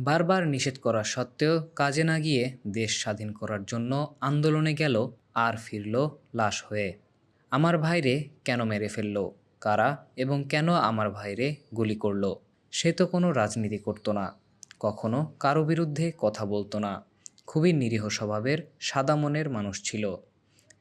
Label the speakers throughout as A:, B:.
A: বারবার নিষেধ করা সত্ত্বেও কাজে না গিয়ে দেশ স্বাধীন করার জন্য আন্দোলনে গেল আর ফিরল লাশ হয়ে। আমার ভাইরে কেন মেরে ফেলল? কারা এবং কেন আমার ভাইরে গুলি করল? সে তো কোনো রাজনীতি করতো না। কখনো কারও বিরুদ্ধে কথা বলতো না। খুবই নিরীহ স্বভাবের, সাদা মনের মানুষ ছিল।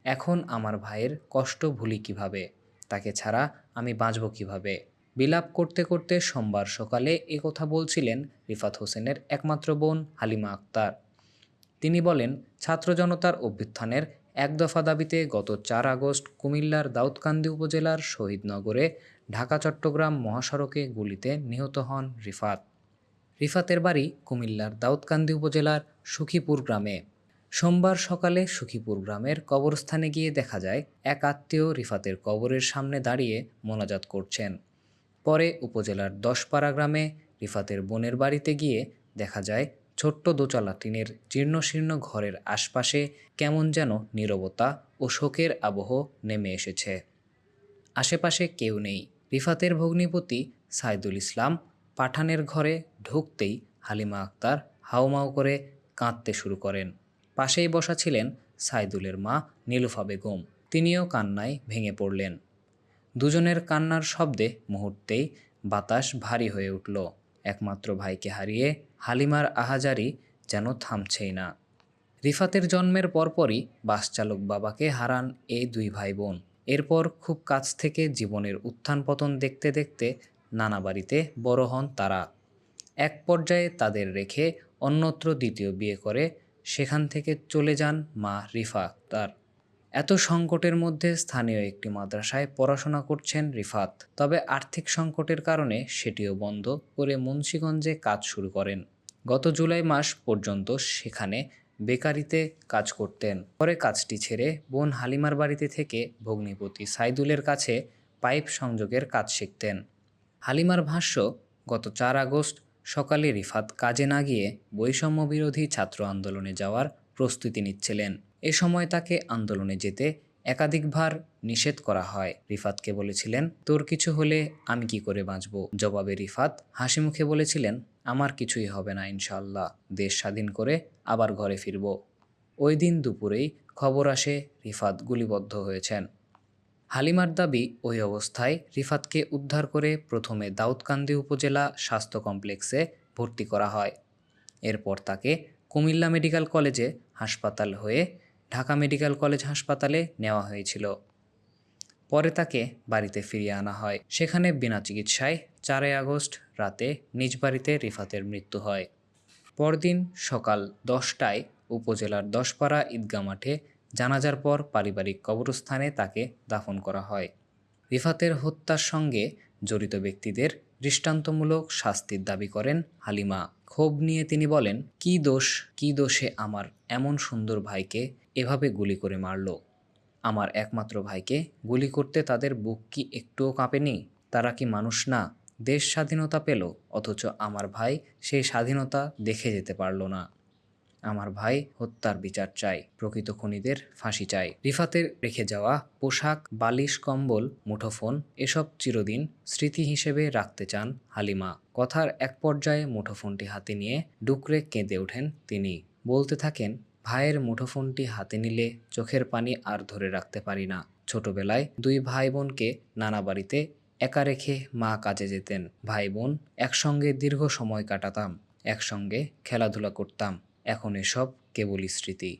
A: এখন আমার ভাইয়ের কষ্ট ভুলি কীভাবে? তাকে ছাড়া আমি বাঁচব কীভাবে? বিলাপ করতে করতে সোমবার সকালে কথা বলছিলেন রিফাত হোসেনের একমাত্র বোন হালিমা আক্তার। তিনি বলেন, ছাত্র জনতার অভ্যুত্থানের এক দফা দাবিতে গত চার আগস্ট কুমিল্লার দাউদকান্দি উপজেলার শহীদনগরে ঢাকা চট্টগ্রাম মহাসড়কে গুলিতে নিহত হন রিফাত। রিফাতের বাড়ি কুমিল্লার দাউদকান্দি উপজেলার সুখীপুর গ্রামে। সোমবার সকালে সুখীপুর গ্রামের কবরস্থানে গিয়ে দেখা যায়, এক আত্মীয় রিফাতের কবরের সামনে দাঁড়িয়ে মোনাজাত করছেন। পরে উপজেলার দশপাড়া গ্রামে রিফাতের বোনের বাড়িতে গিয়ে দেখা যায় ছোট্ট দোচালা টিনের জীর্ণশীর্ণ ঘরের আশপাশে কেমন যেন নীরবতা ও শোকের আবহ নেমে এসেছে। আশেপাশে কেউ নেই। রিফাতের ভগ্নিপতি সাইদুল ইসলাম পাঠানের ঘরে ঢুকতেই হালিমা আক্তার হাউমাউ করে কাঁদতে শুরু করেন। পাশেই বসা ছিলেন সাইদুলের মা নীলুফা বেগম। তিনিও কান্নায় ভেঙে পড়লেন। দুজনের কান্নার শব্দে মুহূর্তেই বাতাস ভারী হয়ে উঠল। একমাত্র ভাইকে হারিয়ে হালিমার আহাজারি যেন থামছেই না। রিফাতের জন্মের পরপরই বাস চালক বাবাকে হারান এই দুই ভাই বোন এরপর খুব কাছ থেকে জীবনের উত্থান পতন দেখতে দেখতে নানা বাড়িতে বড় হন তারা। এক পর্যায়ে তাদের রেখে অন্যত্র দ্বিতীয় বিয়ে করে সেখান থেকে চলে যান মা রিফা আক্তার এত সংকটের মধ্যে স্থানীয় একটি মাদ্রাসায় পড়াশোনা করছেন রিফাত। তবে আর্থিক সংকটের কারণে সেটিও বন্ধ করে মুন্সীগঞ্জে কাজ শুরু করেন। গত জুলাই মাস পর্যন্ত সেখানে বেকারিতে কাজ করতেন। পরে কাজটি ছেড়ে বোন হালিমার বাড়িতে থেকে ভগ্নিপতি সাইদুলের কাছে পাইপ সংযোগের কাজ শিখতেন। হালিমার ভাষ্য, গত চার আগস্ট সকালে রিফাত কাজে না গিয়ে বৈষম্য বিরোধী ছাত্র আন্দোলনে যাওয়ার প্রস্তুতি নিচ্ছিলেন। এ সময় তাকে আন্দোলনে যেতে একাধিকবার নিষেধ করা হয়। রিফাতকে বলেছিলেন, তোর কিছু হলে আমি কি করে বাঁচব? জবাবে রিফাত হাসি মুখে বলেছিলেন, আমার কিছুই হবে না ইনশাল্লাহ দেশ স্বাধীন করে আবার ঘরে ফিরব। ওই দিন দুপুরেই খবর আসে রিফাত গুলিবদ্ধ হয়েছেন। হালিমার দাবি ওই অবস্থায় রিফাতকে উদ্ধার করে প্রথমে দাউদকান্দি উপজেলা স্বাস্থ্য কমপ্লেক্সে ভর্তি করা হয়। এরপর তাকে কুমিল্লা মেডিকেল কলেজে হাসপাতাল হয়ে ঢাকা মেডিকেল কলেজ হাসপাতালে নেওয়া হয়েছিল। পরে তাকে বাড়িতে ফিরিয়ে আনা হয়। সেখানে বিনা চিকিৎসায় চারই আগস্ট রাতে নিজ বাড়িতে রিফাতের মৃত্যু হয়। পরদিন সকাল দশটায় উপজেলার দশপাড়া ঈদগা মাঠে জানাজার পর পারিবারিক কবরস্থানে তাকে দাফন করা হয়। রিফাতের হত্যার সঙ্গে জড়িত ব্যক্তিদের দৃষ্টান্তমূলক শাস্তির দাবি করেন হালিমা। ক্ষোভ নিয়ে তিনি বলেন, কি দোষ, কি দোষে আমার এমন সুন্দর ভাইকে এভাবে গুলি করে মারল? আমার একমাত্র ভাইকে গুলি করতে তাদের বুক কি একটুও কাঁপেনি? তারা কি মানুষ না? দেশ স্বাধীনতা পেল, অথচ আমার ভাই সেই স্বাধীনতা দেখে যেতে পারল না। আমার ভাই হত্যার বিচার চাই প্রকৃত খুনিদের ফাঁসি চাই রিফাতের রেখে যাওয়া পোশাক, বালিশ, কম্বল, মুঠোফোন এসব চিরদিন স্মৃতি হিসেবে রাখতে চান হালিমা। কথার এক পর্যায়ে মুঠোফোনটি হাতে নিয়ে ডুকরে কেঁদে ওঠেন তিনি। বলতে থাকেন, ভাইয়ের মুঠোফোনটি হাতে নিলে চোখের পানি আর ধরে রাখতে পারি না। ছোটবেলায় দুই ভাই বোনকে নানা বাড়িতে একা রেখে মা কাজে যেতেন। ভাই বোন একসঙ্গে দীর্ঘ সময় কাটাতাম, একসঙ্গে খেলাধুলা করতাম। এখন এসব কেবলই স্মৃতি।